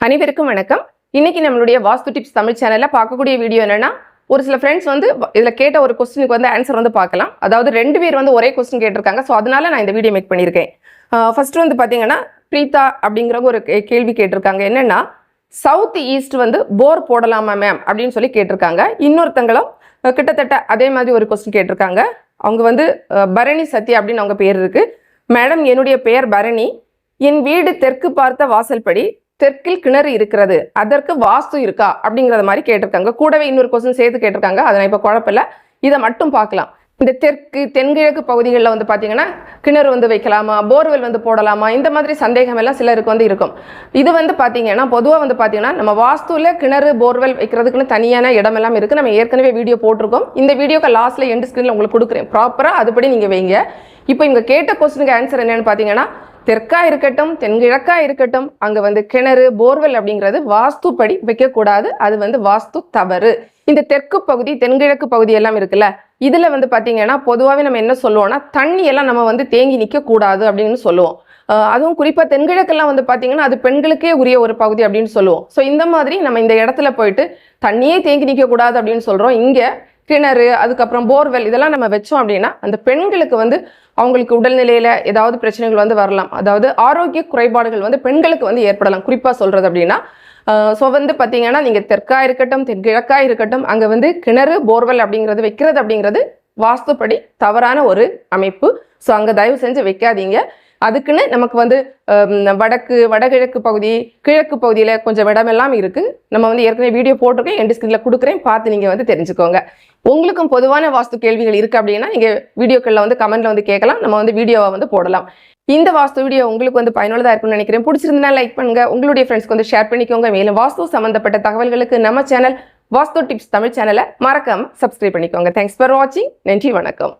அனைவருக்கும் வணக்கம். இன்னைக்கு நம்மளுடைய வாஸ்து டிப்ஸ் தமிழ் சேனலில் பார்க்கக்கூடிய வீடியோ என்னன்னா ஒரு சில ஃப்ரெண்ட்ஸ் வந்து இதில் கேட்ட ஒரு கொஸ்டினுக்கு வந்து ஆன்சர் வந்து பார்க்கலாம். அதாவது ரெண்டு பேர் வந்து ஒரே கொஸ்டின் கேட்டிருக்காங்க. ஸோ அதனால நான் இந்த வீடியோ மேக் பண்ணியிருக்கேன். ஃபர்ஸ்ட் வந்து பார்த்தீங்கன்னா பிரீதா அப்படிங்கிறவங்க ஒரு கே- கேள்வி கேட்டிருக்காங்க. என்னன்னா சவுத் ஈஸ்ட் வந்து போர் போடலாமா மேம் அப்படின்னு சொல்லி கேட்டிருக்காங்க. இன்னொருத்தங்களும் கிட்டத்தட்ட அதே மாதிரி ஒரு கொஸ்டின் கேட்டிருக்காங்க. அவங்க வந்து பரணி சத்யா அப்படின்னு அவங்க பேர் இருக்குது மேடம் என்னுடைய பெயர் பரணி. என் வீடு தெற்கு பார்த்த வாசல்படி தெற்கில் கிணறு இருக்கிறது அதற்கு வாஸ்து இருக்கா? அப்படிங்கிறத மாதிரி கேட்டிருக்காங்க. கூடவே இன்னொரு கொஸ்டின் சேர்த்து கேட்டிருக்காங்க. அதை இப்போ குழப்பில்ல இதை மட்டும் பார்க்கலாம். இந்த தெற்கு தென்கிழக்கு பகுதிகளில் வந்து பார்த்தீங்கன்னா கிணறு வந்து வைக்கலாமா? போர்வெல் வந்து போடலாமா? இந்த மாதிரி சந்தேகம் எல்லாம் சிலருக்கு வந்து இருக்கும். இது வந்து பார்த்தீங்கன்னா பொதுவாக வந்து பார்த்தீங்கன்னா நம்ம வாஸ்துவில் கிணறு போர்வெல் வைக்கிறதுக்குன்னு தனியான இடமெல்லாம் இருக்குது நம்ம ஏற்கனவே வீடியோ போட்டிருக்கோம். இந்த வீடியோக்கு லாஸ்ட்டில் எண்டு ஸ்க்ரீனில் உங்களுக்கு கொடுக்குறேன். ப்ராப்பராக அதுபடி நீங்கள் வைங்க. இப்போ இங்கே கேட்ட கொஸ்டினுக்கு ஆன்சர் என்னென்னு பார்த்தீங்கன்னா தெற்கா இருக்கட்டும் தென்கிழக்கா இருக்கட்டும் அங்க வந்து கிணறு போர்வெல் அப்படிங்கிறது வாஸ்துப்படி வைக்கக்கூடாது. அது வந்து வாஸ்து தவறு. இந்த தெற்கு பகுதி தென்கிழக்கு பகுதி எல்லாம் இருக்குல்ல இதுல வந்து பாத்தீங்கன்னா பொதுவாகவே நம்ம என்ன சொல்லுவோம்னா தண்ணி எல்லாம் நம்ம வந்து தேங்கி நிக்க கூடாது அப்படின்னு சொல்லுவோம். அதுவும் குறிப்பாக தென்கிழக்கெல்லாம் வந்து பார்த்தீங்கன்னா அது பெண்களுக்கே உரிய ஒரு பகுதி அப்படின்னு சொல்லுவோம். ஸோ இந்த மாதிரி நம்ம இந்த இடத்துல போயிட்டு தண்ணியே தேங்கி நிற்கக்கூடாது அப்படின்னு சொல்கிறோம் இங்கே கிணறு அதுக்கப்புறம் போர்வெல் இதெல்லாம் நம்ம வச்சோம் அப்படின்னா அந்த பெண்களுக்கு வந்து அவங்களுக்கு உடல்நிலையில் ஏதாவது பிரச்சனைகள் வந்து வரலாம். அதாவது ஆரோக்கிய குறைபாடுகள் வந்து பெண்களுக்கு வந்து ஏற்படலாம். குறிப்பாக சொல்கிறது அப்படின்னா ஸோ வந்து பார்த்தீங்கன்னா நீங்கள் தெற்காக இருக்கட்டும் தென்கிழக்காக இருக்கட்டும் அங்கே வந்து கிணறு போர்வெல் அப்படிங்கிறது வைக்கிறது அப்படிங்கிறது வாஸ்துப்படி தவறான ஒரு அமைப்பு. ஸோ அங்கே தயவு செஞ்சு வைக்காதீங்க. அதுக்குன்னு நமக்கு வந்து வடக்கு வடகிழக்கு பகுதி கிழக்கு பகுதியில் கொஞ்சம் இடமெல்லாம் இருக்குது நம்ம வந்து ஏற்கனவே வீடியோ போட்டிருக்கேன் என் ஸ்கிரீனில் கொடுக்குறேன் பார்த்து நீங்கள் வந்து தெரிஞ்சுக்கோங்க. உங்களுக்கும் பொதுவான வாஸ்து கேள்விகள் இருக்குது அப்படின்னா நீங்கள் வீடியோக்களில் வந்து கமெண்ட்டில் வந்து கேட்கலாம். நம்ம வந்து வீடியோவை வந்து போடலாம். இந்த வாஸ்து வீடியோ உங்களுக்கு வந்து பயனுள்ளதாக இருக்கும்னு நினைக்கிறேன். பிடிச்சிருந்தா லைக் பண்ணுங்க. உங்களுடைய ஃப்ரெண்ட்ஸ்க்கு வந்து ஷேர் பண்ணிக்கோங்க. மேலும் வாஸ்து சம்மந்தப்பட்ட தகவல்களுக்கு நம்ம சேனல் வாஸ்து டிப்ஸ் தமிழ் சேனலை மறக்காம சப்ஸ்கிரைப் பண்ணிக்கோங்க. தேங்க்ஸ் ஃபார் வாட்சிங் நன்றி வணக்கம்.